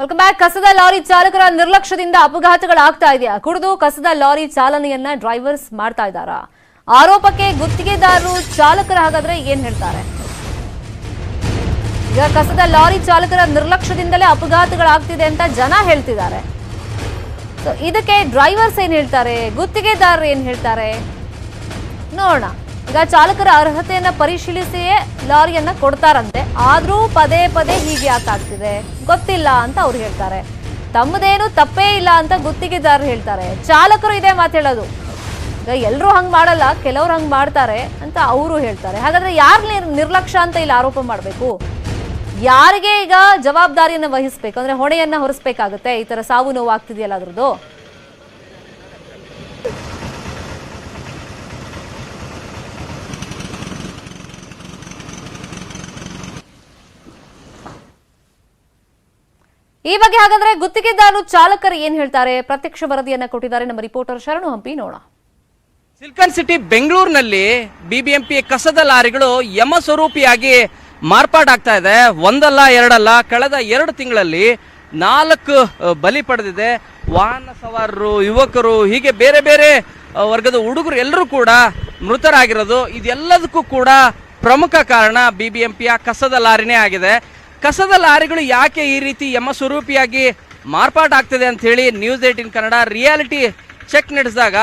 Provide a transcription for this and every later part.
Welcome back ಕಸದ lorry ಚಾಲಕರ ನಿರ್ಲಕ್ಷ್ಯದಿಂದ ಅಪಘಾತಗಳಾಗ್ತಾ ಇದೆಯಾ? ಕುಡಿದು ಕಸದ ಲಾರಿ ಚಾಲನೆಯನ್ನ ಡ್ರೈವರ್ಸ್ ಮಾಡ್ತಾ ಇದ್ದಾರಾ? ಆರೋಪಕ್ಕೆ ಗುತ್ತಿಗೆದಾರರು ಚಾಲಕರ ಹಾಗಾದ್ರೆ ಏನ್ ಹೇಳ್ತಾರೆ? ಈಗ ಕಸದ ಲಾರಿ ಚಾಲಕರ ನಿರ್ಲಕ್ಷ್ಯದಿಂದಲೇ ಅಪಘಾತಗಳಾಗ್ತಿದೆ ಅಂತ ಜನ ಹೇಳ್ತಿದ್ದಾರೆ. ಇದಕ್ಕೆ ಡ್ರೈವರ್ಸ್ ಏನ್ ಹೇಳ್ತಾರೆ? ಗುತ್ತಿಗೆದಾರರು ಏನ್ ಹೇಳ್ತಾರೆ? ನೋಡೋಣ. ಈಗ ಚಾಲಕರ ಅರ್ಹತೆಯನ್ನ ಪರಿಶೀಲಿಸಿಯೇ ಲಾರಿಯನ್ನ ಕೊಡ್ತಾರಂತೆ. ಆದ್ರೂ ಪದೇ ಪದೇ ಹೀಗೆ ಯಾಕಾಗ್ತಿದೆ ಗೊತ್ತಿಲ್ಲ ಅಂತ ಅವ್ರು ಹೇಳ್ತಾರೆ. ತಮ್ಮದೇನು ತಪ್ಪೇ ಇಲ್ಲ ಅಂತ ಗುತ್ತಿಗೆದಾರರು ಹೇಳ್ತಾರೆ. ಚಾಲಕರು ಇದೇ ಮಾತು ಹೇಳೋದು. ಈಗ ಎಲ್ಲರೂ ಹಂಗ್ ಮಾಡಲ್ಲ, ಕೆಲವ್ರು ಹಂಗ್ ಮಾಡ್ತಾರೆ ಅಂತ ಅವರು ಹೇಳ್ತಾರೆ. ಹಾಗಾದ್ರೆ ಯಾರ್ ನಿರ್- ನಿರ್ಲಕ್ಷ್ಯ ಅಂತ ಇಲ್ಲಿ ಆರೋಪ ಮಾಡಬೇಕು? ಯಾರಿಗೆ ಈಗ ಜವಾಬ್ದಾರಿಯನ್ನು ವಹಿಸ್ಬೇಕು? ಅಂದ್ರೆ ಹೊಣೆಯನ್ನ ಹೊರಿಸ್ಬೇಕಾಗುತ್ತೆ? ಈ ತರ ಸಾವು ನೋವು ಆಗ್ತಿದೆಯಲ್ಲ ಅದ್ರದ್ದು? ಈ ಬಗ್ಗೆ ಹಾಗಾದ್ರೆ ಗುತ್ತಿಗೆದಾರು ಚಾಲಕರು ಏನ್ ಹೇಳ್ತಾರೆ? ಪ್ರತ್ಯಕ್ಷ ವರದಿಯನ್ನ ಕೊಟ್ಟಿದ್ದಾರೆ ನಮ್ಮ ರಿಪೋರ್ಟರ್ ಶರಣು ಹಂಪಿ ನೋಡ ಸಿಲ್ಕನ್ ಸಿಟಿ ಬೆಂಗಳೂರಿನಲ್ಲಿ ಬಿಬಿಎಂಪಿ ಕಸದ ಲಾರಿಗಳು ಯಮ ಸ್ವರೂಪಿಯಾಗಿ ಮಾರ್ಪಾಡಾಗ್ತಾ ಇದೆ. ಒಂದಲ್ಲ, ಎರಡಲ್ಲ, ಕಳೆದ ಎರಡು ತಿಂಗಳಲ್ಲಿ ನಾಲ್ಕು ಬಲಿ ಪಡೆದಿದೆ. ವಾಹನ ಸವಾರರು, ಯುವಕರು, ಹೀಗೆ ಬೇರೆ ಬೇರೆ ವರ್ಗದ ಹುಡುಗರು ಎಲ್ಲರೂ ಕೂಡ ಮೃತರಾಗಿರೋದು. ಇದೆಲ್ಲದಕ್ಕೂ ಕೂಡ ಪ್ರಮುಖ ಕಾರಣ ಬಿಬಿಎಂಪಿಯ ಕಸದ ಲಾರಿನೇ ಆಗಿದೆ. ಕಸದ ಲಾರಿಗಳು ಯಾಕೆ ಈ ರೀತಿ ಯಮ ಸ್ವರೂಪಿಯಾಗಿ ಮಾರ್ಪಾಟಾಗ್ತದೆ ಅಂತ ಹೇಳಿ news eighteen Kannada reality check ನಡೆಸಿದಾಗ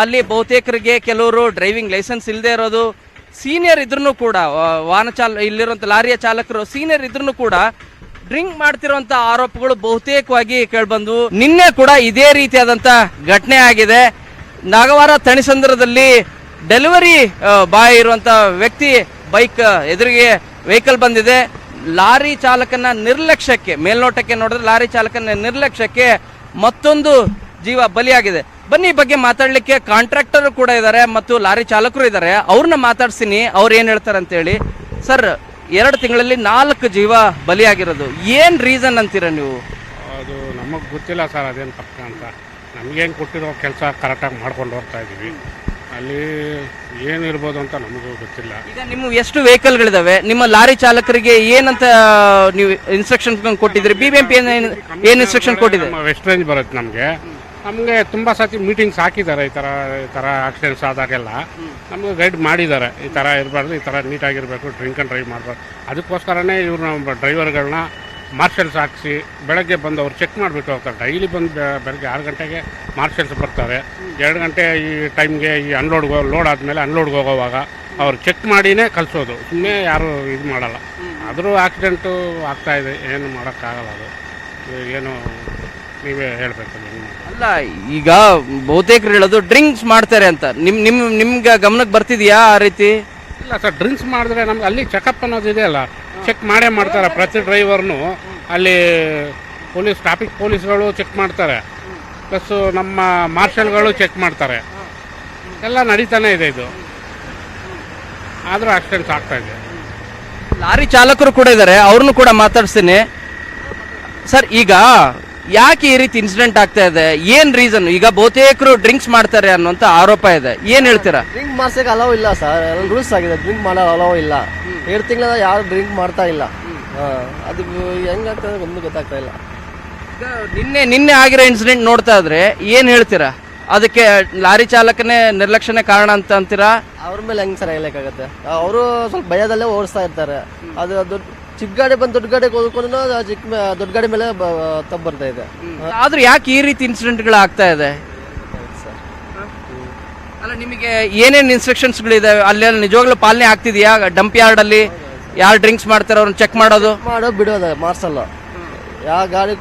ಅಲ್ಲಿ ಬಹುತೇಕರಿಗೆ ಕೆಲವರು ಡ್ರೈವಿಂಗ್ ಲೈಸೆನ್ಸ್ ಇಲ್ಲದೆ ಇರೋದು ಸೀನಿಯರ್ ಇದ್ರೂ ಕೂಡ ವಾಹನ ಚಾಲ ಇಲ್ಲಿರುವಂಥ ಲಾರಿಯ ಚಾಲಕರು ಸೀನಿಯರ್ ಇದ್ರೂ ಕೂಡ ಡ್ರಿಂಕ್ ಮಾಡ್ತಿರುವಂಥ ಆರೋಪಗಳು ಬಹುತೇಕವಾಗಿ ಕೇಳ್ಬಂದು, ನಿನ್ನೆ ಕೂಡ ಇದೇ ರೀತಿಯಾದಂತ ಘಟನೆ ಆಗಿದೆ. ನಾಗವಾರ ತಣಿಸಂದ್ರದಲ್ಲಿ ಡೆಲಿವರಿ ಬಾಯ್ ಇರುವಂತ ವ್ಯಕ್ತಿ ಬೈಕ್ ಎದುರಿಗೆ ವೆಹಿಕಲ್ ಬಂದಿದೆ. ಲಾರಿ ಚಾಲಕನ ನಿರ್ಲಕ್ಷ್ಯಕ್ಕೆ, ಮೇಲ್ನೋಟಕ್ಕೆ ನೋಡಿದ್ರೆ ಲಾರಿ ಚಾಲಕನ ನಿರ್ಲಕ್ಷ್ಯಕ್ಕೆ ಮತ್ತೊಂದು ಜೀವ ಬಲಿಯಾಗಿದೆ. ಬನ್ನಿ ಬಗ್ಗೆ ಮಾತಾಡಲಿಕ್ಕೆ ಕಾಂಟ್ರಾಕ್ಟರ್ ಕೂಡ ಇದ್ದಾರೆ ಮತ್ತು ಲಾರಿ ಚಾಲಕರು ಇದ್ದಾರೆ ಅವ್ರನ್ನ ಮಾತಾಡ್ಸಿನಿ, ಅವ್ರು ಏನ್ ಹೇಳ್ತಾರೆ ಅಂತ ಹೇಳಿ ಸರ್, ಎರಡು ತಿಂಗಳಲ್ಲಿ ನಾಲ್ಕು ಜೀವ ಬಲಿಯಾಗಿರೋದು. ಏನ್ ರೀಸನ್ ಅಂತೀರ ನೀವು? ಅದು ನಮಗೆ ಗೊತ್ತಿಲ್ಲ ಸರ್, ಅದೇನು ಪಕ್ಕ ಅಂತ. ನಮಗೇನು ಕೊಟ್ಟಿರೋ ಕೆಲಸ ಕರೆಕ್ಟಾಗಿ ಮಾಡ್ಕೊಂಡು ಹೋಗ್ತಾ ಇದ್ದೀವಿ ಅಲ್ಲಿ ಏನಿರ್ಬೋದು ಅಂತ ನಮಗೂ ಗೊತ್ತಿಲ್ಲ. ಈಗ ನಿಮ್ಮ ಎಷ್ಟು ವೆಹಿಕಲ್ಗಳಿದಾವೆ? ನಿಮ್ಮ ಲಾರಿ ಚಾಲಕರಿಗೆ ಏನಂತ ನೀವು ಇನ್ಸ್ಟ್ರಕ್ಷನ್ ಕೊಟ್ಟಿದ್ರಿ ಬಿ ಬಿ ಎಂ ಪಿ ಏನ್ ಇನ್ಸ್ಟ್ರಕ್ಷನ್ ಕೊಟ್ಟಿದೆ ನಮ್ಮ ವೆಸ್ಟ್ ರೇಂಜ್ ಬರುತ್ತೆ ನಮಗೆ. ನಮಗೆ ತುಂಬ ಸತಿ ಮೀಟಿಂಗ್ಸ್ ಹಾಕಿದ್ದಾರೆ ಈ ಥರ ಈ ಥರ ಆಕ್ಸಿಡೆಂಟ್ಸ್ ಆದಾಗೆಲ್ಲ. ನಮಗೆ ಗೈಡ್ ಮಾಡಿದ್ದಾರೆ. ಈ ಥರ ಇರಬಾರ್ದು ಈ ಥರ ನೀಟಾಗಿರಬೇಕು ಡ್ರಿಂಕ್ ಆ್ಯಂಡ್ ಡ್ರೈವ್ ಮಾಡಬಾರ್ದು. ಅದಕ್ಕೋಸ್ಕರನೇ ಇವರು ನಮ್ಮ ಡ್ರೈವರ್ಗಳನ್ನ ಮಾರ್ಷಲ್ಸ್ ಹಾಕಿಸಿ ಬೆಳಗ್ಗೆ ಬಂದು ಅವ್ರು ಚೆಕ್ ಮಾಡಿಬಿಟ್ಟು ಹೋಗ್ತಾರೆ. ಡೈಲಿ ಬಂದು ಬೆಳಗ್ಗೆ ಆರು ಗಂಟೆಗೆ ಮಾರ್ಷಲ್ಸ್ ಬರ್ತಾರೆ. ಎರಡು ಗಂಟೆ ಈ ಟೈಮ್ಗೆ ಈ ಅನ್ಲೋಡ್ಗೆ ಲೋಡ್ ಆದಮೇಲೆ ಅನ್ಲೋಡ್ಗೆ ಹೋಗೋವಾಗ ಅವ್ರು ಚೆಕ್ ಮಾಡಿನೇ ಕಲಿಸೋದು ಸುಮ್ಮನೆ ಯಾರು ಇದು ಮಾಡಲ್ಲ. ಆದರೂ ಆಕ್ಸಿಡೆಂಟು ಆಗ್ತಾಯಿದೆ ಇದೆ. ಏನು ಮಾಡೋಕ್ಕಾಗಲ್ಲ ಅದು. ಏನು ನೀವೇ ಹೇಳಬೇಕು ಅಲ್ಲ ಈಗ ಬಹುತೇಕರು ಹೇಳೋದು ಡ್ರಿಂಕ್ಸ್ ಮಾಡ್ತಾರೆ ಅಂತ. ನಿಮ್ಮ ನಿಮ್ಮ ನಿಮ್ಗೆ ಗಮನಕ್ಕೆ ಬರ್ತಿದೆಯಾ ಆ ರೀತಿ? ಇಲ್ಲ ಸರ್ ಡ್ರಿಂಕ್ಸ್ ಮಾಡಿದ್ರೆ ನಮ್ಗೆ ಅಲ್ಲಿ ಚೆಕಪ್ ಅನ್ನೋದು ಇದೆಯಲ್ಲ ಚೆಕ್ ಮಾಡೇ ಮಾಡ್ತಾರೆ ಪ್ರತಿ ಡ್ರೈವರ್ನು. ಅಲ್ಲಿ ಪೊಲೀಸ್ ಟ್ರಾಫಿಕ್ ಪೊಲೀಸ್ಗಳು ಚೆಕ್ ಮಾಡ್ತಾರೆ. ಪ್ಲಸ್ಸು ನಮ್ಮ ಮಾರ್ಷಲ್ಗಳು ಚೆಕ್ ಮಾಡ್ತಾರೆ. ಎಲ್ಲ ನಡೀತಾನೆ ಇದೆ ಇದು. ಆದರೂ ಆಕ್ಸಿಡೆಂಟ್ಸ್ ಆಗ್ತಾ ಇದೆ. ಲಾರಿ ಚಾಲಕರು ಕೂಡ ಇದ್ದಾರೆ ಅವ್ರನ್ನು ಕೂಡ ಮಾತಾಡ್ತೀನಿ ಸರ್ ಈಗ ಯಾಕೆ ಈ ರೀತಿ ಇನ್ಸಿಡೆಂಟ್ ಆಗ್ತಾ ಇದೆ? ಏನ್ ರೀಸನ್ ಈಗ ಬಹುತೇಕರು ಡ್ರಿಂಕ್ಸ್ ಮಾಡ್ತಾರೆ ಅನ್ನುವಂತ ಆರೋಪ ಇದೆ. ಏನ್ ಹೇಳ್ತೀರಾ? ಡ್ರಿಂಕ್ ಮಾಡ್ಸಕ್ಕೆ ಅಲೋ ಇಲ್ಲ ಸರ್ ರೂಲ್ಸ್ ಆಗಿದೆ ಡ್ರಿಂಕ್ ಮಾಡೋ ಅಲೋ ಇಲ್ಲ. ಎರಡು ತಿಂಗಳ ಯಾರು ಡ್ರಿಂಕ್ ಮಾಡ್ತಾ ಇಲ್ಲ. ಅದು ಹೆಂಗಾಗ್ತದೆ ಒಂದು ಗೊತ್ತಾಗ್ತಾ ಇಲ್ಲ. ನಿನ್ನೆ ನಿನ್ನೆ ಆಗಿರೋ ಇನ್ಸಿಡೆಂಟ್ ನೋಡ್ತಾ ಇದ್ರೆ ಏನ್ ಹೇಳ್ತೀರಾ? ಅದಕ್ಕೆ ಲಾರಿ ಚಾಲಕನೇ ನಿರ್ಲಕ್ಷ್ಯನೇ ಕಾರಣ ಅಂತ ಅಂತೀರಾ? ಅವ್ರ ಮೇಲೆ ಹೆಂಗ್ ಸರ್ ಹೇಳಕ್ಕಾಗತ್ತೆ? ಅವರು ಸ್ವಲ್ಪ ಭಯದಲ್ಲೇ ಓಡಿಸ್ತಾ ಇರ್ತಾರೆ. ಅದು ದೊಡ್ಡ ಚಿಕ್ಕ ಗಾಡಿ ಬಂದು ದೊಡ್ಡ ಗಾಡಿ ಹೋದ್ಕೊಂಡು ಚಿಕ್ಕ ದೊಡ್ಡ ಗಾಡಿ ಮೇಲೆ ತಪ್ಪು ಬರ್ತಾ ಇದೆ. ಆದ್ರೂ ಯಾಕೆ ಈ ರೀತಿ ಇನ್ಸಿಡೆಂಟ್ಗಳು ಆಗ್ತಾ ಇದೆ? ಅಲ್ಲ ನಿಮಗೆ ಏನೇನು ಇನ್ಸ್ಟ್ರಕ್ಷನ್ಸ್ಗಳಿದಾವೆ ಅಲ್ಲೆಲ್ಲ ನಿಜವಾಗ್ಲೂ ಪಾಲನೆ ಆಗ್ತಿದೆಯಾ? ಡಂಪ್ ಯಾರ್ಡ್ ಅಲ್ಲಿ ಯಾರು ಡ್ರಿಂಕ್ಸ್ ಮಾಡ್ತಾರೆ ಅವ್ರನ್ನ ಚೆಕ್ ಮಾಡೋದು? ಮಾಡೋ ಬಿಡೋದು ಮಾರ್ಸಲ್ಲ ಯಾವ ಗಾಡಿ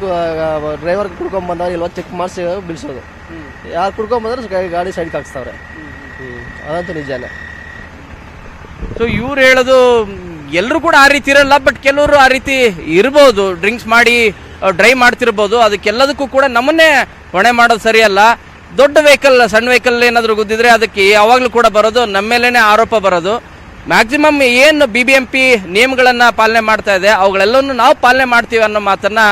ಡ್ರೈವರ್ ಕುಡ್ಕೊಂಡ್ ಬಂದಾಗ ಇಲ್ವ ಚೆಕ್ ಮಾಡಿಸಿ ಬಿಡಿಸೋದು. ಯಾರು ಕುಡ್ಕೊಂಡ್ ಬಂದ್ರೆ ಗಾಡಿ- ಸೈಡ್ ಸೈಡ್ಗೆ ಹಾಕ್ಸ್ತಾವ್ರೆ ಹ್ಮ್. ಅದಂತೂ ನಿಜಾನೇ. ಸೊ ಇವ್ರು ಹೇಳೋದು ಎಲ್ಲರೂ ಕೂಡ ಆ ರೀತಿ ಇರಲ್ಲ ಬಟ್ ಕೆಲವರು ಆ ರೀತಿ ಇರ್ಬೋದು. ಡ್ರಿಂಕ್ಸ್ ಮಾಡಿ ಡ್ರೈವ್ ಮಾಡ್ತಿರ್ಬೋದು. ಅದಕ್ಕೆಲ್ಲದಕ್ಕೂ ಕೂಡ ನಮ್ಮನ್ನೇ ಹೊಣೆ ಮಾಡೋದು ಸರಿಯಲ್ಲ. ದೊಡ್ಡ ವೆಹಿಕಲ್ ಸಣ್ಣ ವೆಹಿಕಲ್ ಏನಾದರೂ ಗುದ್ದಿದ್ರೆ ಅದಕ್ಕೆ ಯಾವಾಗಲೂ ಕೂಡ ಬರೋದು, ನಮ್ಮ ಮೇಲೇ ಆರೋಪ ಬರೋದು. ಮ್ಯಾಕ್ಸಿಮಮ್ ಏನು ಬಿ ಬಿ ಎಂ ಪಿ ನಿಯಮಗಳನ್ನು ಪಾಲನೆ ಮಾಡ್ತಾ ಇದೆ, ಅವುಗಳೆಲ್ಲವನ್ನು ನಾವು ಪಾಲನೆ ಮಾಡ್ತೀವಿ ಅನ್ನೋ ಮಾತನ್ನು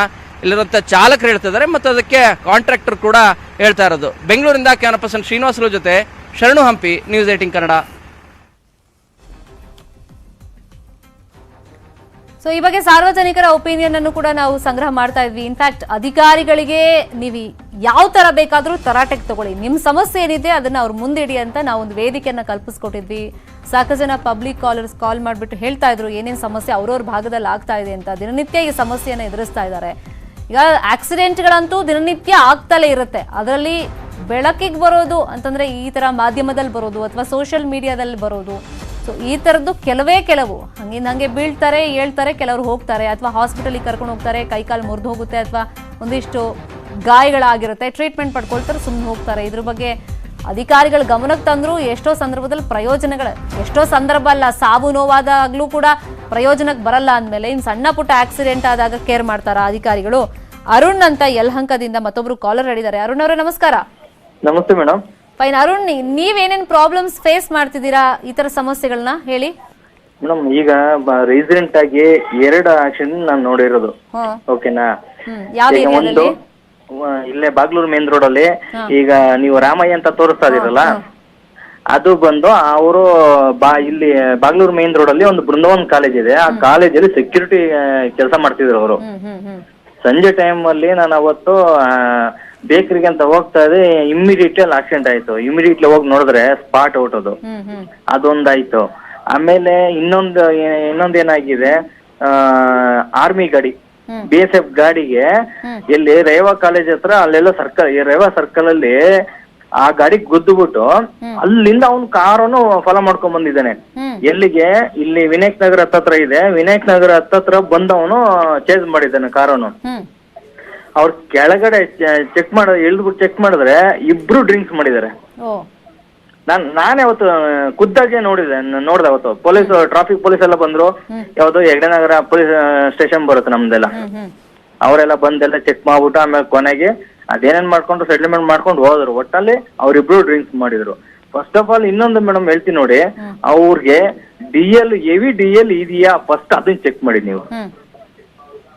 ಇಲ್ಲಿರುವಂಥ ಚಾಲಕರು ಹೇಳ್ತಿದ್ದಾರೆ ಮತ್ತು ಅದಕ್ಕೆ ಕಾಂಟ್ರಾಕ್ಟರ್ ಕೂಡ ಹೇಳ್ತಾ ಇರೋದು. ಬೆಂಗಳೂರಿಂದ ಕ್ಯಾನಪಸನ್ ಶ್ರೀನಿವಾಸರ ಜೊತೆ Sharanu Hampi news eighteen Kannada. So ಈ ಬಗ್ಗೆ ಸಾರ್ವಜನಿಕರ ಒಪಿನಿಯನ್ ಅನ್ನು ಕೂಡ ನಾವು ಸಂಗ್ರಹ ಮಾಡ್ತಾ ಇದ್ವಿ. ಇನ್ಫ್ಯಾಕ್ಟ್ ಅಧಿಕಾರಿಗಳಿಗೆ ನೀವು ಯಾವ ತರ ಬೇಕಾದರೂ ತರಾಟೆಗೆ ತಗೊಳ್ಳಿ. ನಿಮ್ಮ ಸಮಸ್ಯೆ ಏನಿದೆ ಅದನ್ನ ಅವ್ರು ಮುಂದಿಡಿ ಅಂತ ನಾವು ಒಂದು ವೇದಿಕೆಯನ್ನ ಕಲ್ಪಿಸ್ಕೊಟ್ಟಿದ್ವಿ. ಸಾಕಷ್ಟು ಜನ ಪಬ್ಲಿಕ್ ಕಾಲರ್ಸ್ ಕಾಲ್ ಮಾಡಿಬಿಟ್ಟು ಹೇಳ್ತಾ ಇದ್ರು, ಏನೇನು ಸಮಸ್ಯೆ ಅವ್ರವ್ರ ಭಾಗದಲ್ಲಿ ಆಗ್ತಾ ಇದೆ ಅಂತ. ದಿನನಿತ್ಯ ಈ ಸಮಸ್ಯೆಯನ್ನು ಎದುರಿಸ್ತಾ ಇದ್ದಾರೆ. ಈಗ ಆಕ್ಸಿಡೆಂಟ್ಗಳಂತೂ ದಿನನಿತ್ಯ ಆಗ್ತಲೇ ಇರುತ್ತೆ. ಅದರಲ್ಲಿ ಬೆಳಕಿಗೆ ಬರೋದು ಅಂತಂದ್ರೆ ಈ ತರ ಮಾಧ್ಯಮದಲ್ಲಿ ಬರೋದು ಅಥವಾ ಸೋಷಿಯಲ್ ಮೀಡಿಯಾದಲ್ಲಿ ಬರೋದು. ಸೊ ಈ ಥರದ್ದು ಕೆಲವೇ ಕೆಲವು. ಹಂಗಿಂದ ಹಂಗೆ ಬೀಳ್ತಾರೆ, ಹೇಳ್ತಾರೆ, ಕೆಲವರು ಹೋಗ್ತಾರೆ. ಅಥವಾ ಹಾಸ್ಪಿಟಲಿಗೆ ಕರ್ಕೊಂಡು ಹೋಗ್ತಾರೆ ಕೈಕಾಲು ಮುರಿದು ಹೋಗುತ್ತೆ ಅಥವಾ ಒಂದಿಷ್ಟು ಗಾಯಗಳಾಗಿರುತ್ತೆ ಟ್ರೀಟ್ಮೆಂಟ್ ಪಡ್ಕೊಳ್ತಾರೆ ಸುಮ್ಮನೆ ಹೋಗ್ತಾರೆ. ಇದ್ರ ಬಗ್ಗೆ ಅಧಿಕಾರಿಗಳ ಗಮನಕ್ಕೆ ತಂದರೂ ಎಷ್ಟೋ ಸಂದರ್ಭದಲ್ಲಿ ಪ್ರಯೋಜನಗಳ. ಎಷ್ಟೋ ಸಂದರ್ಭ ಅಲ್ಲ, ಸಾವು ನೋವಾದಾಗಲೂ ಕೂಡ ಪ್ರಯೋಜನಕ್ಕೆ ಬರಲ್ಲ ಅಂದಮೇಲೆ ಇನ್ನು ಸಣ್ಣ ಪುಟ್ಟ ಆಕ್ಸಿಡೆಂಟ್ ಆದಾಗ ಕೇರ್ ಮಾಡ್ತಾರ ಅಧಿಕಾರಿಗಳು? ಅರುಣ್ ಅಂತ ಯಲಹಂಕದಿಂದ ಮತ್ತೊಬ್ರು ಕಾಲರ್ ಹೇಳಿದ್ದಾರೆ ಅರುಣ್ ಅವರೇ, ನಮಸ್ಕಾರ. ನಮಸ್ತೆ ಮೇಡಮ್ ಫೈನ್ ಅರುಣ್ ನೀವೇನೇನ್ ಪ್ರಾಬ್ಲಮ್ಸ್ ಫೇಸ್ ಮಾಡ್ತಿದ್ದೀರಾ ಈ ತರ ಸಮಸ್ಯೆಗಳನ್ನ ಹೇಳಿ. ಮೇಡಮ್ ಈಗ ರೀಸೆಂಟ್ ಆಗಿ ಎರಡು ಆಕ್ಷನ್ ನಾನು ನೋಡಿರೋದು. ಓಕೆನಾ ಈಗ ಒಂದು ಇಲ್ಲೇ ಬಾಗ್ಲೂರ್ ಮೇನ್ ರೋಡ್ ಅಲ್ಲಿ ಈಗ ನೀವು ರಾಮಯ್ಯ ಅಂತ ತೋರಿಸ್ತಾ ಇದೀರಲ್ಲ ಅದು ಬಂದು ಅವರು ಬಾ ಇಲ್ಲಿ ಬಾಗ್ಲೂರ್ ಮೇನ್ ರೋಡ್ ಅಲ್ಲಿ ಒಂದು ಬೃಂದಾವನ್ ಕಾಲೇಜ್ ಇದೆ. ಆ ಕಾಲೇಜಲ್ಲಿ ಸೆಕ್ಯೂರಿಟಿ ಕೆಲಸ ಮಾಡ್ತಿದ್ರು ಅವರು. ಸಂಜೆ ಟೈಮ್ ಅಲ್ಲಿ ನಾನು ಅವತ್ತು ಬೇಕರಿಗೆ ಅಂತ ಹೋಗ್ತಾ ಇದೆ ಇಮ್ಮಿಡಿಯೇಟ್ಲಿ ಅಲ್ಲಿ ಆಕ್ಸಿಡೆಂಟ್ ಆಯ್ತು. ಇಮಿಡಿಯೇಟ್ಲಿ ಹೋಗಿ ನೋಡಿದ್ರೆ ಸ್ಪಾಟ್ ಔಟ್ ಅದು. ಹ್ಮ್ ಹ್ಮ್. ಅದೊಂದಾಯ್ತು. ಆಮೇಲೆ ಇನ್ನೊಂದು ಇನ್ನೊಂದು ಏನಾಗಿದೆ? ಆರ್ಮಿ ಗಾಡಿ. ಹ್ಮ್. ಬಿ ಎಸ್ ಎಫ್ ಗಾಡಿಗೆ ಇಲ್ಲಿ ರೇವಾ ಕಾಲೇಜ್ ಹತ್ರ ಅಲ್ಲೆಲ್ಲ ಸರ್ಕಲ್ ರೇವಾ ಸರ್ಕಲ್ ಅಲ್ಲಿ ಆ ಗಾಡಿ ಗುದ್ದುಬಿಟ್ಟು ಅಲ್ಲಿಂದ ಅವ್ನು ಕಾರನ್ನು ಫಾಲೋ ಮಾಡ್ಕೊಂಡ್ ಬಂದಿದ್ದಾನೆ. ಹ್ಮ್. ಎಲ್ಲಿಗೆ? ಇಲ್ಲಿ ವಿನಾಯಕ್ ನಗರ ಹತ್ತತ್ರ ಇದೆ. ವಿನಾಯಕ್ ನಗರ ಹತ್ತತ್ರ ಬಂದವನು ಚೇಂಜ್ ಮಾಡಿದ್ದಾನೆ ಕಾರನ್ನು ಹ್ಮ್. ಅವ್ರ ಕೆಳಗಡೆ ಚೆಕ್ ಮಾಡ ಇಳಿದ್ಬಿಟ್ಟು ಚೆಕ್ ಮಾಡಿದ್ರೆ ಇಬ್ರು ಡ್ರಿಂಕ್ಸ್ ಮಾಡಿದ್ದಾರೆ. ಓ. ನಾನ್ ನಾನೇ ಅವತ್ತು ಖುದ್ದಾಗೆ ನೋಡಿದೆ ನೋಡ್ದೆ ಅವತ್ತು. ಪೊಲೀಸ್ ಟ್ರಾಫಿಕ್ ಪೊಲೀಸ್ ಎಲ್ಲ ಬಂದ್ರು. ಯಾವ್ದು ಹೆಗ್ಡೆನಗರ ಪೊಲೀಸ್ ಸ್ಟೇಷನ್ ಬರುತ್ತೆ ನಮ್ದೆಲ್ಲ. ಅವರೆಲ್ಲ ಬಂದೆಲ್ಲ ಚೆಕ್ ಮಾಡ್ಬಿಟ್ಟು ಆಮೇಲೆ ಕೊನೆಗೆ ಅದೇನೇನ್ ಮಾಡ್ಕೊಂಡು ಸೆಟಲ್ಮೆಂಟ್ ಮಾಡ್ಕೊಂಡು ಹೋದ್ರು. ಒಟ್ಟಲ್ಲಿ ಅವ್ರಿಬ್ರು ಡ್ರಿಂಕ್ಸ್ ಮಾಡಿದ್ರು. ಫಸ್ಟ್ ಆಫ್ ಆಲ್ ಇನ್ನೊಂದು ಮೇಡಮ್ ಹೇಳ್ತೀನಿ ನೋಡಿ. ಅವ್ರಿಗೆ ಡಿ ಎಲ್ ಎವಿ ಡಿ ಎಲ್ ಇದೆಯಾ? ಫಸ್ಟ್ ಅದನ್ನ ಚೆಕ್ ಮಾಡಿ ನೀವು.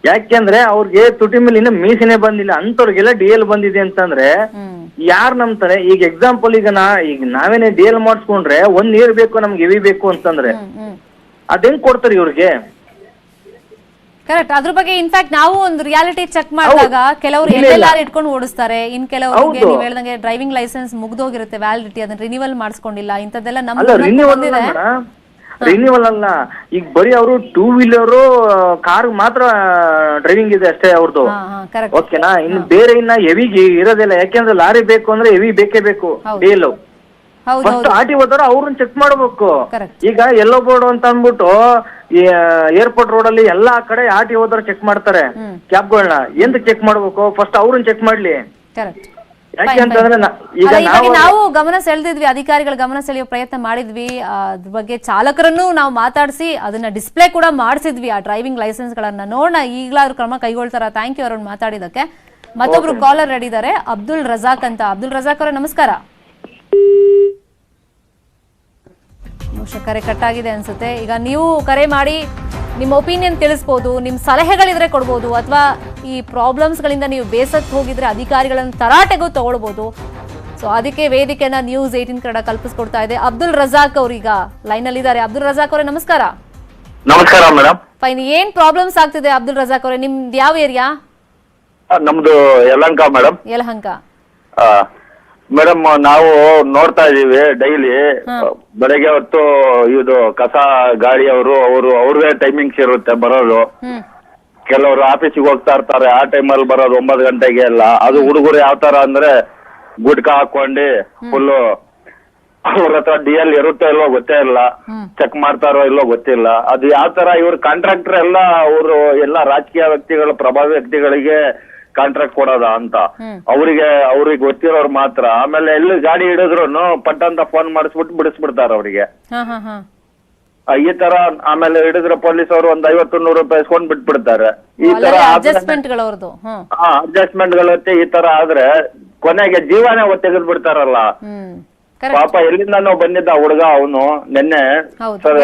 ಯಾಕೆಂದ್ರೆ ಅವ್ರಿಗೆ ತುಟಿ ಮೇಲೆ ಇನ್ನ ಮೀಸನೆ ಬಂದಿಲ್ಲ ಅಂತವ್ರಿಗೆಲ್ಲ ಡಿ ಎಲ್ ಬಂದಿದೆ ಅಂತಂದ್ರೆ ಯಾರ್ ನಂಬ್ತಾರೆ? ಈಗ ಎಕ್ಸಾಂಪಲ್ ಈಗ ನಾ ಈಗ ನಾವೇನೇ ಡಿ ಎಲ್ ಮಾಡಿಸ್ಕೊಂಡ್ರೆ ಒಂದ್ ನೀರ್ ಬೇಕು ನಮ್ಗೆ ಎವಿ ಬೇಕು ಅಂತಂದ್ರೆ ಅದೇನ್ ಕೊಡ್ತಾರೆ ಇವ್ರಿಗೆ? ಕರೆಕ್ಟ್ ಅದ್ರ ಬಗ್ಗೆ ಇನ್ಫ್ಯಾಕ್ಟ್ ನಾವು ಒಂದು ರಿಯಾಲಿಟಿ ಚೆಕ್ ಮಾಡಿದಾಗ ಕೆಲವರು ಇಲ್ಲ, ಎಲ್ ಇಲ್ಲ. ಆರ್ ಇಟ್ಕೊಂಡು ಓಡಿಸ್ತಾರೆ. ಇನ್ ಕೆಲವರಿಗೆ ನೀವು ಹೇಳ್ದಂಗೆ ಡ್ರೈವಿಂಗ್ ಲೈಸೆನ್ಸ್ ಮುಗ್ದೋಗಿರುತ್ತೆ ವ್ಯಾಲಿಡಿಟಿ ಅದನ್ನ ರಿನಿವಲ್ ಮಾಡಿಸ್ಕೊಂಡಿಲ್ಲ ಇಂಥದ್ದೆಲ್ಲ ನಮ್ಮ ರಿನ್ಯೂವಲ್ ಅಲ್ಲ. ಈಗ ಬರೀ ಅವರು ಟೂ ವೀಲರ್ ಕಾರ್ ಮಾತ್ರ ಡ್ರೈವಿಂಗ್ ಇದೆ ಅಷ್ಟೇ ಅವ್ರದ್ದು ಕರೆಕ್ಟ್ ಓಕೆನಾ ಇನ್ನು ಬೇರೆ ಇನ್ನ ಹೆವಿಗೆ ಇರೋದಿಲ್ಲ. ಯಾಕೆಂದ್ರೆ ಲಾರಿ ಬೇಕು ಅಂದ್ರೆ ಹೆವಿ ಬೇಕೇ ಬೇಕು ಡೇಲು ಫಸ್ಟ್ ಹೌದು ಆರ್ ಟಿ ಹೋದವ್ರು ಅವ್ರನ್ನ ಚೆಕ್ ಮಾಡ್ಬೇಕು. ಈಗ ಎಲ್ಲೋ ಬೋರ್ಡ್ ಅಂತ ಅಂದ್ಬಿಟ್ಟು ಏರ್ಪೋರ್ಟ್ ರೋಡ್ ಅಲ್ಲಿ ಎಲ್ಲಾ ಕಡೆ ಆರ್ ಟಿ ಹೋದವ್ರು ಚೆಕ್ ಮಾಡ್ತಾರೆ. ಕ್ಯಾಬ್ಗಳನ್ನ ಎಂತ ಚೆಕ್ ಮಾಡ್ಬೇಕು? ಫಸ್ಟ್ ಅವ್ರನ್ನ ಚೆಕ್ ಮಾಡ್ಲಿ. ಯಾಕೆ ಅಂತಂದ್ರೆ ಈಗ ನಾವು ಗಮನ ಸೆಳೆದಿದ್ವಿ ಅಧಿಕಾರಿಗಳ ಗಮನ ಸೆಳೆಯೋ ಪ್ರಯತ್ನ ಮಾಡಿದ್ವಿ. ಅದ್ರ ಬಗ್ಗೆ ಚಾಲಕರನ್ನು ನಾವು ಮಾತಾಡಿಸಿ ಅದನ್ನ ಡಿಸ್ಪ್ಲೇ ಕೂಡ ಮಾಡಿಸಿದ್ವಿ ಆ ಡ್ರೈವಿಂಗ್ ಲೈಸೆನ್ಸ್ ಗಳನ್ನ. ನೋಡೋಣ ಈಗಲಾದ್ರೂ ಕ್ರಮ ಕೈಗೊಳ್ತಾರ? ಥ್ಯಾಂಕ್ ಯು ಅವ್ರನ್ನ ಮಾತಾಡಿದಕ್ಕೆ ಮತ್ತೊಬ್ರು ಕಾಲರ್ ರೆಡಿ ಇದಾರೆ ಅಬ್ದುಲ್ ರಜಾಕ್ ಅಂತ. ಅಬ್ದುಲ್ ರಜಾಕ್ ಅವರ ನಮಸ್ಕಾರ. ಬಹುಶಃ ಕರೆ ಕಟ್ಟಾಗಿದೆ ಅನ್ಸುತ್ತೆ. ಈಗ ನೀವು ಕರೆ ಮಾಡಿ ನಿಮ್ಮ ಒಪಿನಿಯನ್ ತಿಳಿಸ್ಬೋದು ನಿಮ್ಮ ಸಲಹೆಗಳಿದ್ರೆ ಕೊಡ್ಬೋದು ಅಥವಾ ಈ ಪ್ರಾಬ್ಲಮ್ಸ್ಗಳಿಂದ ನೀವು ಬೇಸತ್ತು ಹೋಗಿದ್ರೆ ಅಧಿಕಾರಿಗಳನ್ನು ತರಾಟೆಗೂ ತಗೊಳ್ಬೋದು. ಸೊ ಅದಕ್ಕೆ ವೇದಿಕೆಯನ್ನ ನ್ಯೂಸ್ ಏಯ್ಟೀನ್ ಕನ್ನಡ ಕಲ್ಪಿಸ್ಕೊಡ್ತಾ ಇದೆ. ಅಬ್ದುಲ್ ರಜಾಕ್ ಅವ್ರಿಗ ಲೈನ್ ಅಲ್ಲಿ ಇದ್ದಾರೆ ಅಬ್ದುಲ್ ರಜಾಕ್ ಅವರೇ ನಮಸ್ಕಾರ. ನಮಸ್ಕಾರ ಮೇಡಮ್ ಫೈನ್ ಏನ್ ಪ್ರಾಬ್ಲಮ್ಸ್ ಆಗ್ತಿದೆ ಅಬ್ದುಲ್ ರಜಾಕ್ ಅವರೇ? ನಿಮ್ದು ಯಾವ ಏರಿಯಾ? ನಮ್ದು ಯಲಹಂಕ ಮೇಡಮ್ ಯಲಹಂಕ. ಮೇಡಮ್ ನಾವು ನೋಡ್ತಾ ಇದೀವಿ ಡೈಲಿ. ಬೆಳಗ್ಗೆ ಹೊತ್ತು ಇದು ಕಸ ಗಾಡಿ ಅವರು ಅವರು ಅವ್ರದೇ ಟೈಮಿಂಗ್ಸ್ ಇರುತ್ತೆ ಬರೋದು. ಕೆಲವರು ಆಫೀಸಿಗೆ ಹೋಗ್ತಾ ಇರ್ತಾರೆ ಆ ಟೈಮಲ್ಲಿ ಬರೋದು ಒಂಬತ್ತು ಗಂಟೆಗೆ ಎಲ್ಲ ಅದು ಹುಡುಗರು ಯಾವ ತರ ಅಂದ್ರೆ ಗುಡ್ಕ ಹಾಕೊಂಡು ಫುಲ್ಲು ಅವ್ರ ಹತ್ರ ಡಿ ಎಲ್ ಇರುತ್ತೋ ಇಲ್ವೋ ಗೊತ್ತೇ ಇಲ್ಲ. ಚೆಕ್ ಮಾಡ್ತಾರೋ ಇಲ್ವೋ ಗೊತ್ತಿಲ್ಲ. ಅದು ಯಾವ ತರ ಇವ್ರ ಕಾಂಟ್ರಾಕ್ಟರ್ ಎಲ್ಲ ಅವರು ಎಲ್ಲ ರಾಜಕೀಯ ವ್ಯಕ್ತಿಗಳು ಪ್ರಭಾವಿ ವ್ಯಕ್ತಿಗಳಿಗೆ ಕಾಂಟ್ರಾಕ್ಟ್ ಕೊಡೋದ ಅಂತ. ಅವರಿಗೆ ಅವ್ರಿಗೆ ಗೊತ್ತಿರೋರು ಮಾತ್ರ. ಆಮೇಲೆ ಎಲ್ಲಿ ಗಾಡಿ ಹಿಡಿದ್ರು ಪಟ್ ಅಂತ ಫೋನ್ ಮಾಡಿಸ್ಬಿಟ್ಟು ಬಿಡಿಸ್ಬಿಡ್ತಾರ ಅವರಿಗೆ. ಈ ತರ ಆಮೇಲೆ ಹಿಡಿದ್ರೆ ಪೊಲೀಸ್ ಅವರು ಒಂದ್ ಐವತ್ತು ನೂರು ರೂಪಾಯಿ ಇಸ್ಕೊಂಡ್ ಬಿಟ್ಬಿಡ್ತಾರೆ. ಈ ತರ ಅಡ್ಜಸ್ಟ್ಮೆಂಟ್ ಗಳತ್ತೆ ಈ ತರ ಆದ್ರೆ ಕೊನೆಗೆ ಜೀವನ ತೆಗೆದು ಬಿಡ್ತಾರಲ್ಲ ಪಾಪ ಎಲ್ಲಿಂದನೋ ಬಂದಿದ್ದ ಹುಡುಗ ಅವನು ನಿನ್ನೆ ಸರ್.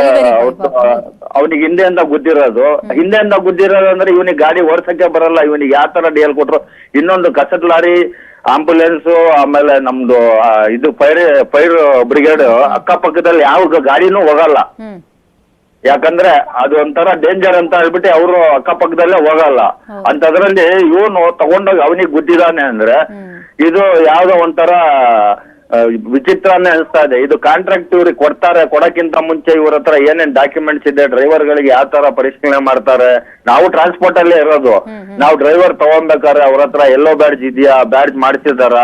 ಅವನಿಗೆ ಹಿಂದೆಯಿಂದ ಗುದ್ದಿರೋದು. ಹಿಂದೆಯಿಂದ ಗುದ್ದಿರೋದು ಅಂದ್ರೆ ಇವನಿಗೆ ಗಾಡಿ ಓಡ್ಸಕ್ಕೆ ಬರಲ್ಲ ಇವನಿಗೆ ಯಾವ ತರ ಡಿ ಎಲ್ ಕೊಟ್ರು. ಇನ್ನೊಂದು ಕಸದ ಲಾರಿ ಆಂಬುಲೆನ್ಸ್ ಆಮೇಲೆ ನಮ್ದು ಇದು ಫೈರ್ ಫೈರ್ ಬ್ರಿಗೇಡ್ ಅಕ್ಕಪಕ್ಕದಲ್ಲಿ ಯಾವ ಗಾಡಿನೂ ಹೋಗಲ್ಲ. ಯಾಕಂದ್ರೆ ಅದು ಒಂಥರ ಡೇಂಜರ್ ಅಂತ ಹೇಳ್ಬಿಟ್ಟು ಅವರು ಅಕ್ಕಪಕ್ಕದಲ್ಲೇ ಹೋಗಲ್ಲ. ಅಂತದ್ರಲ್ಲಿ ಇವನು ತಗೊಂಡೋಗಿ ಅವನಿಗೆ ಗುದ್ದಿದಾನೆ ಅಂದ್ರೆ ಇದು ಯಾವ್ದೋ ಒಂಥರ ವಿಚಿತ್ರ ವಿಚಿತ್ರನೇ ಅನಿಸ್ತಾ ಇದೆ. ಇದು ಕಾಂಟ್ರಾಕ್ಟ್ ಇವ್ರಿಗೆ ಕೊಡ್ತಾರೆ. ಕೊಡಕ್ಕಿಂತ ಮುಂಚೆ ಇವ್ರ ಹತ್ರ ಏನೇನ್ ಡಾಕ್ಯುಮೆಂಟ್ಸ್ ಇದೆ ಡ್ರೈವರ್ ಗಳಿಗೆ ಯಾವ ತರ ಪರಿಶೀಲನೆ ಮಾಡ್ತಾರೆ. ನಾವು ಟ್ರಾನ್ಸ್ಪೋರ್ಟ್ ಅಲ್ಲೇ ಇರೋದು. ನಾವು ಡ್ರೈವರ್ ತಗೊಂಬೇಕಾದ್ರೆ ಅವ್ರ ಹತ್ರ ಎಲ್ಲೋ ಬ್ಯಾಡ್ಜ್ ಇದೆಯಾ? ಬ್ಯಾಡ್ಜ್ ಮಾಡಿಸಿದಾರ?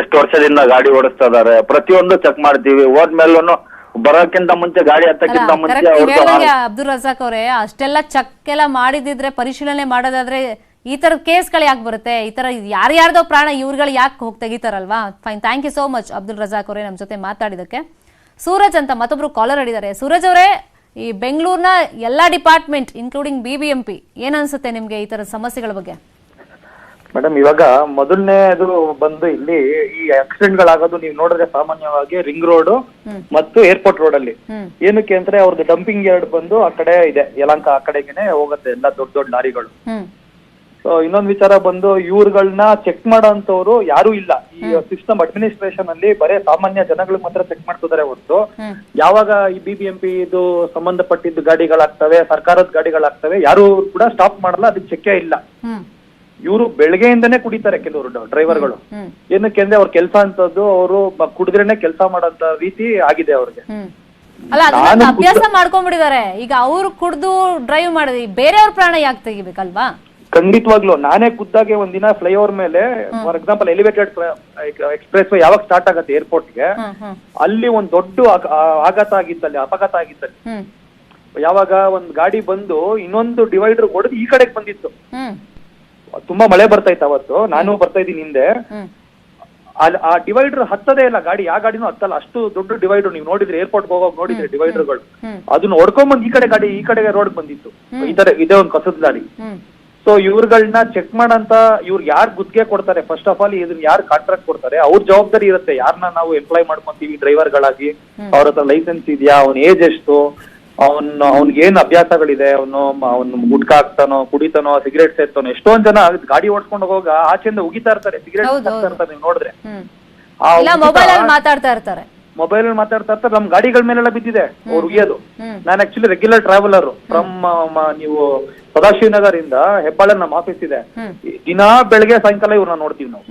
ಎಷ್ಟು ವರ್ಷದಿಂದ ಗಾಡಿ ಓಡಿಸ್ತಾ ಇದಾರೆ? ಪ್ರತಿಯೊಂದು ಚೆಕ್ ಮಾಡ್ತೀವಿ. ಹೋದ್ಮೇಲೂ ಬರೋಕ್ಕಿಂತ ಮುಂಚೆ ಗಾಡಿ ಹತ್ತಕ್ಕಿಂತ ಮುಂಚೆ ಅವ್ರದ್ದು ಅಬ್ದುಲ್ ರಜಾಕ್ ಅವರೇ ಅಷ್ಟೆಲ್ಲ ಚೆಕ್ ಎಲ್ಲ ಮಾಡಿದಿದ್ರೆ ಪರಿಶೀಲನೆ ಮಾಡೋದಾದ್ರೆ ಈ ತರ ಕೇಸ್ಗಳು ಯಾಕೆ ಬರುತ್ತೆ? ಈ ತರ ಯಾರ್ಯಾರ್ದೋ ಪ್ರಾಣ ಇವ್ರುಗಳು ಯಾಕೆ ಹೋಗಿ ತೆಗಿತಾರಲ್ವಾ? Fine thank you so much Abdul Razak ಅವರೇ ನಮ್ಮ ಜೊತೆ ಮಾತಾಡಿದಕ್ಕೆ ಸೂರಜ್ ಅಂತ ಮತ್ತೊಬ್ರು ಕಾಲರ್ ಹಿಡಿದ್ದಾರೆ ಸೂರಜ್ ಅವರೇ ಈ ಬೆಂಗಳೂರಿನ ಎಲ್ಲಾ department including B B M P ಏನನ್ಸುತ್ತೆ ನಿಮ್ಗೆ ಈ ತರ ಸಮಸ್ಯೆಗಳ ಬಗ್ಗೆ? ಮೇಡಮ್ ಇವಾಗ ಮೊದಲನೇದು ಬಂದು ಇಲ್ಲಿ ಈ ಆಕ್ಸಿಡೆಂಟ್ ಗಳಾಗೋದು ನೀವು ನೋಡಿದ್ರೆ ಸಾಮಾನ್ಯವಾಗಿ ರಿಂಗ್ ರೋಡ್ ಮತ್ತು ಏರ್ಪೋರ್ಟ್ ರೋಡ್ ಅಲ್ಲಿ. ಏನಕ್ಕೆ ಅಂದ್ರೆ ಅವ್ರದ್ದು ಡಂಪಿಂಗ್ ಯಾರ್ಡ್ ಬಂದು ಆ ಕಡೆ ಇದೆ. ಯಲಂಕ ಆ ಕಡೆಗೆನೆ ಹೋಗುತ್ತೆ ಎಲ್ಲ ದೊಡ್ಡ ದೊಡ್ಡ ಲಾರಿಗಳು. ಸೊ ಇನ್ನೊಂದ್ ವಿಚಾರ ಬಂದು ಇವ್ರುಗಳನ್ನ ಚೆಕ್ ಮಾಡೋಂಥವ್ರು ಯಾರು ಇಲ್ಲ. ಈ ಸಿಸ್ಟಮ್ ಅಡ್ಮಿನಿಸ್ಟ್ರೇಷನ್ ಅಲ್ಲಿ ಬರೇ ಸಾಮಾನ್ಯ ಜನಗಳಿಗೆ ಮಾತ್ರ ಚೆಕ್ ಮಾಡ್ತಿದ್ದಾರೆ ಹೊರತು. ಯಾವಾಗ ಈ ಬಿ ಬಿ ಎಂ ಪಿ ಇದು ಸಂಬಂಧಪಟ್ಟಿದ್ದು ಗಾಡಿಗಳಾಗ್ತವೆ ಸರ್ಕಾರದ ಗಾಡಿಗಳಾಗ್ತವೆ ಯಾರು ಕೂಡ ಸ್ಟಾಪ್ ಮಾಡಲ್ಲ ಅದಕ್ಕೆ ಚೆಕ್ಕೇ ಇಲ್ಲ. ಇವರು ಬೆಳಗ್ಗೆಯಿಂದನೇ ಕುಡಿತಾರೆ ಕೆಲವರು ಡ್ರೈವರ್ಗಳು. ಏನಕ್ಕೆಂದ್ರೆ ಏನಕ್ಕೆ ಅಂದ್ರೆ ಅವ್ರ ಕೆಲಸ ಅಂತದ್ದು ಅವರು ಕುಡಿದ್ರೇನೆ ಕೆಲಸ ಮಾಡೋಂತ ರೀತಿ ಆಗಿದೆ ಅವ್ರಿಗೆ. ಅಲ್ಲ ಅದನ್ನ ಅಭ್ಯಾಸ ಮಾಡ್ಕೊಂಡ್ಬಿಟ್ಟಿದ್ದಾರೆ ಈಗ ಅವ್ರು ಕುಡ್ದು ಡ್ರೈವ್ ಮಾಡಿದ್ರಿ ಬೇರೆಯವ್ರ ಪ್ರಾಣ ಯಾಕೆ ತೆಗಿಬೇಕಲ್ವಾ? ಖಂಡಿತವಾಗ್ಲು ನಾನೇ ಕುದ್ದಾಗೆ ಒಂದಿನ ಫ್ಲೈಓವರ್ ಮೇಲೆ ಫಾರ್ ಎಕ್ಸಾಂಪಲ್ ಎಲಿವೇಟೆಡ್ ಎಕ್ಸ್ಪ್ರೆಸ್ ಯಾವಾಗ ಸ್ಟಾರ್ಟ್ ಆಗತ್ತೆ ಏರ್ಪೋರ್ಟ್ಗೆ ಅಲ್ಲಿ ಒಂದ್ ದೊಡ್ಡ ಆಘಾತ ಆಗಿತ್ತಲ್ಲಿ ಅಪಘಾತ ಆಗಿತ್ತಲ್ಲಿ ಯಾವಾಗ ಒಂದ್ ಗಾಡಿ ಬಂದು ಇನ್ನೊಂದು ಡಿವೈಡರ್ ಹೊಡೆದು ಈ ಕಡೆಗೆ ಬಂದಿತ್ತು. ತುಂಬಾ ಮಳೆ ಬರ್ತಾ ಇತ್ತು ಅವತ್ತು. ನಾನು ಬರ್ತಾ ಇದ್ದೀನಿ ಹಿಂದೆ. ಅಲ್ಲಿ ಆ ಡಿವೈಡರ್ ಹತ್ತದೇ ಇಲ್ಲ ಗಾಡಿ ಆ ಗಾಡಿನೂ ಹತ್ತಲ್ಲ. ಅಷ್ಟು ದೊಡ್ಡ ಡಿವೈಡರ್ ನೀವು ನೋಡಿದ್ರೆ ಏರ್ಪೋರ್ಟ್ ಹೋಗೋವಾಗ ನೋಡಿದ್ರೆ ಡಿವೈಡರ್ಗಳು ಅದನ್ನ ಹೊಡ್ಕೊಂಡ್ಬಂದು ಈ ಕಡೆ ಗಾಡಿ ಈ ಕಡೆಗೆ ರೋಡ್ ಬಂದಿತ್ತು. ಈ ತರ ಇದೇ ಒಂದು ಕಸದ ಗಾಡಿ ಸೊ ಇವ್ರುಗಳನ್ನ ಚೆಕ್ ಮಾಡಂತ ಇವ್ರು ಯಾರು ಗುದ್ಗೆ ಕೊಡ್ತಾರೆ? ಫಸ್ಟ್ ಆಫ್ ಆಲ್ ಇದನ್ನ ಯಾರು ಕಾಂಟ್ರಾಕ್ಟ್ ಕೊಡ್ತಾರೆ? ಅವ್ರ ಜವಾಬ್ದಾರಿ ಇರುತ್ತೆ. ಯಾರನ್ನ ನಾವು ಎಂಪ್ಲಾಯ್ ಮಾಡ್ಕೊಂತೀವಿ ಡ್ರೈವರ್ಗಳಾಗಿ ಅವ್ರ ಹತ್ರ ಲೈಸೆನ್ಸ್ ಇದೆಯಾ? ಅವನ ಏಜ್ ಎಷ್ಟು? ಅವನ್ ಅವ್ನಿಗೆ ಏನ್ ಅಭ್ಯಾಸಗಳಿದೆ ಅವನು ಅವನು ಗುಟ್ಕಾ ಹಾಕ್ತಾನೋ ಕುಡಿತಾನೋ ಸಿಗರೇಟ್ ಸೇರ್ತಾನೋ ಎಷ್ಟೊಂದ್ ಜನ ಗಾಡಿ ಓಡಿಸ್ಕೊಂಡು ಹೋಗ ಆಚೆಯಿಂದ ಉಗಿತಾ ಇರ್ತಾರೆ ಸಿಗರೇಟ್ ಇರ್ತಾರೆ ನೀವು ನೋಡಿದ್ರೆ. ಮೊಬೈಲ್ ಅಲ್ಲಿ ಮಾತಾಡ್ತಾ ಇರ್ತಾರೆ. ಮೊಬೈಲ್ ಅಲ್ಲಿ ಮಾತಾಡ್ತಾ ಇರ್ತಾರೆ ನಮ್ ಗಾಡಿಗಳ ಮೇಲೆಲ್ಲ ಬಿದ್ದಿದೆ ಅವ್ರು ಉಗಿಯೋದು. ನಾನು ಆಕ್ಚುಲಿ ರೆಗ್ಯುಲರ್ ಟ್ರಾವೆಲರ್ ಫ್ರಮ್ ನೀವು ಸದಾಶಿವನಗರ್ ಇಂದ ಹೆಬ್ಬಾಳ ನಮ್ಮ ಆಫೀಸ್ ಇದೆ. ದಿನಾ ಬೆಳಗ್ಗೆ ಸಾಯಂಕಾಲ ಇವ್ರನ್ನ ನೋಡ್ತೀವಿ ನಾವು.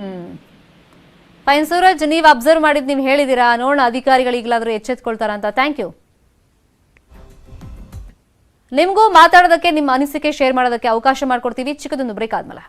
ಫೈನ್ ಸೂರಜ್ ನೀವ್ ಅಬ್ಸರ್ವ್ ಮಾಡಿದ್ ನೀವ್ ಹೇಳಿದೀರಾ ನೋಡೋಣ ಅಧಿಕಾರಿಗಳು ಈಗಲಾದ್ರೂ ಎಚ್ಚೆತ್ಕೊಳ್ತಾರ ಅಂತ ಥ್ಯಾಂಕ್ ಯು ನಿಮ್ಗೂ ಮಾತಾಡೋದಕ್ಕೆ ನಿಮ್ಮ ಅನಿಸಿಕೆ ಶೇರ್ ಮಾಡೋದಕ್ಕೆ ಅವಕಾಶ ಮಾಡ್ಕೊಡ್ತೀವಿ. ಚಿಕ್ಕದೊಂದು ಬ್ರೇಕ್ ಆದ್ಮೇಲೆ.